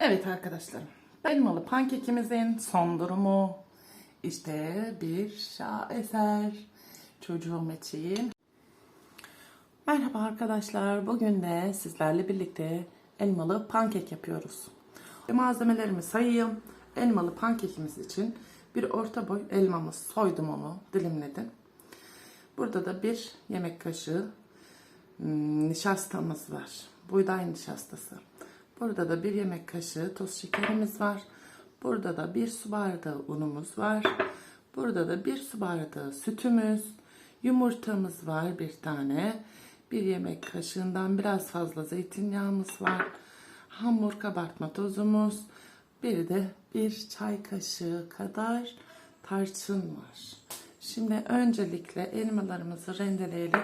Evet arkadaşlarım. Elmalı pankekimizin son durumu. İşte bir şaheser çocuğum için. Merhaba arkadaşlar. Bugün de sizlerle birlikte elmalı pankek yapıyoruz. Malzemelerimi sayayım. Elmalı pankekimiz için bir orta boy elmamı soydum onu, dilimledim. Burada da bir yemek kaşığı hmm, nişastamız var. Buğday nişastası. Burada da bir yemek kaşığı toz şekerimiz var. Burada da bir su bardağı unumuz var. Burada da bir su bardağı sütümüz, yumurtamız var bir tane. Bir yemek kaşığından biraz fazla zeytinyağımız var. Hamur kabartma tozumuz. Bir de bir çay kaşığı kadar tarçın var. Şimdi öncelikle elmalarımızı rendeleyelim.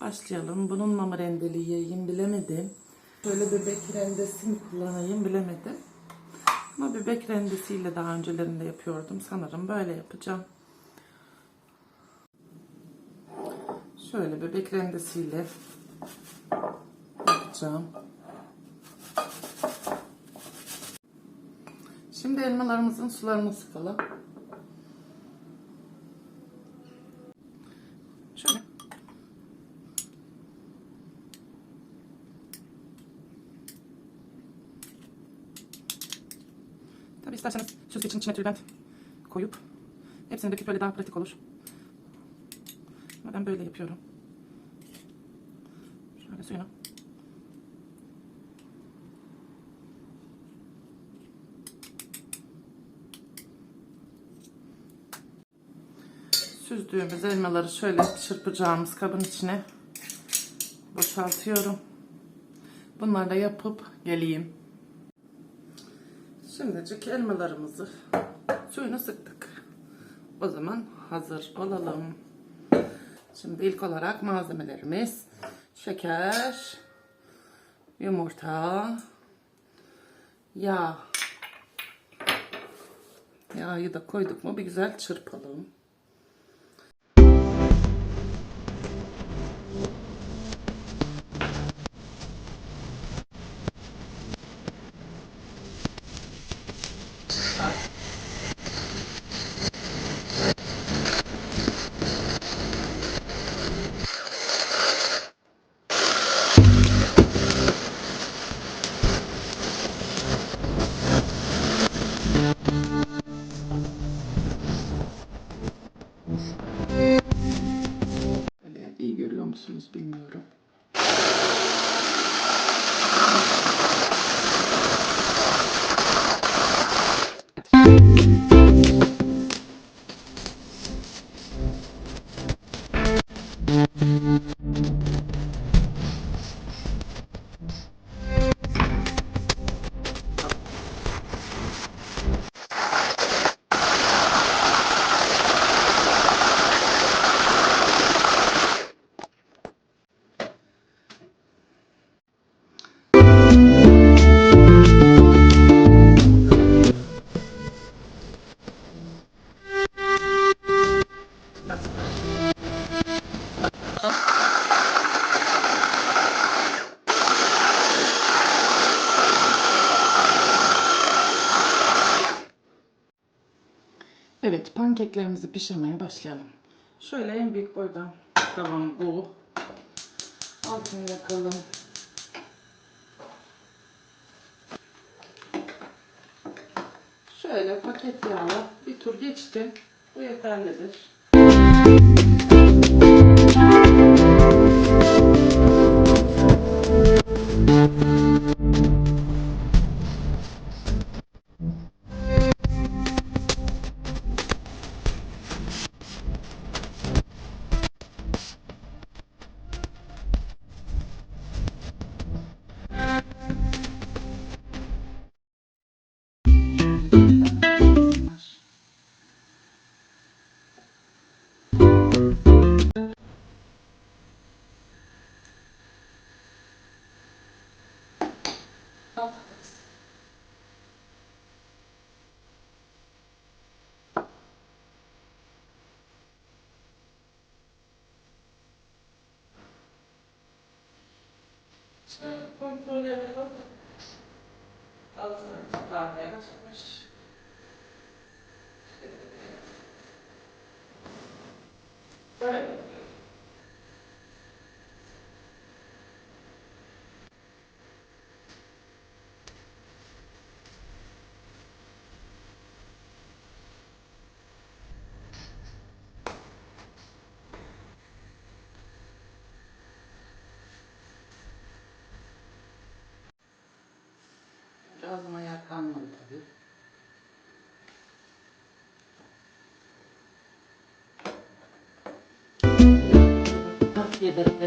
Başlayalım. Bununla mı rendeleyeyim bilemedim. Şöyle bebek rendesi mi kullanayım bilemedim. Ama bebek rendesiyle daha öncelerinde yapıyordum. Sanırım böyle yapacağım. Şöyle bebek rendesiyle yapacağım. Şimdi elmalarımızın sularını sıkalım. İsterseniz süzgecin içine tülbent koyup hepsini döküp böyle daha pratik olur. Ben böyle yapıyorum. Şöyle suyunu. Süzdüğümüz elmaları şöyle çırpacağımız kabın içine boşaltıyorum. Bunları da yapıp geleyim. Şimdicik elmalarımızı suyunu sıktık. O zaman hazır olalım. Şimdi ilk olarak malzemelerimiz şeker, yumurta, yağ. Yağı da koyduk mu bir güzel çırpalım. Evet, pankeklerimizi pişirmeye başlayalım. Şöyle en büyük boydan tavan bu. Altını yakalım. Şöyle paket yağla bir tur geçti. Bu yeterlidir. dat. Zo, controleren ook. Dat het daar ergens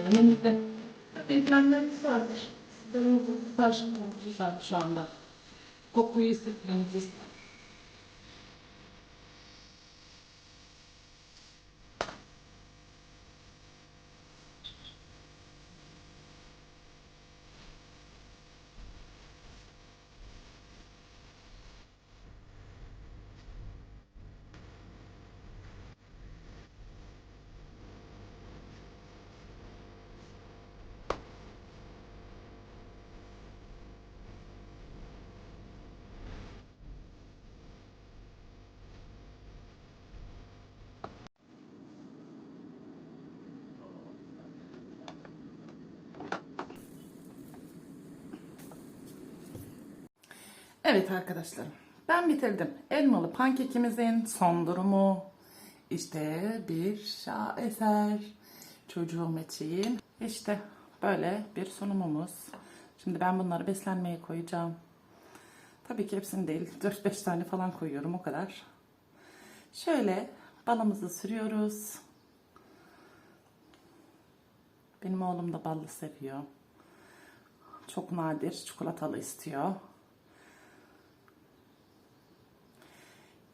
Tavsiye ederim. de Beklenmeniz vardır. Karşımda var şu anda. Kokuyu hissetmeniz Evet arkadaşlarım. Ben bitirdim. Elmalı pankekimizin son durumu. İşte bir şaheser. Çocuğum için. İşte böyle bir sunumumuz. Şimdi ben bunları beslenmeye koyacağım. Tabii ki hepsini değil. 4-5 tane falan koyuyorum o kadar. Şöyle balımızı sürüyoruz. Benim oğlum da ballı seviyor. Çok nadir çikolatalı istiyor.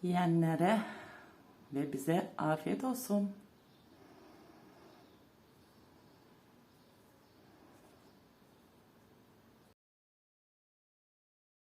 Yiyenlere ve bize afiyet olsun.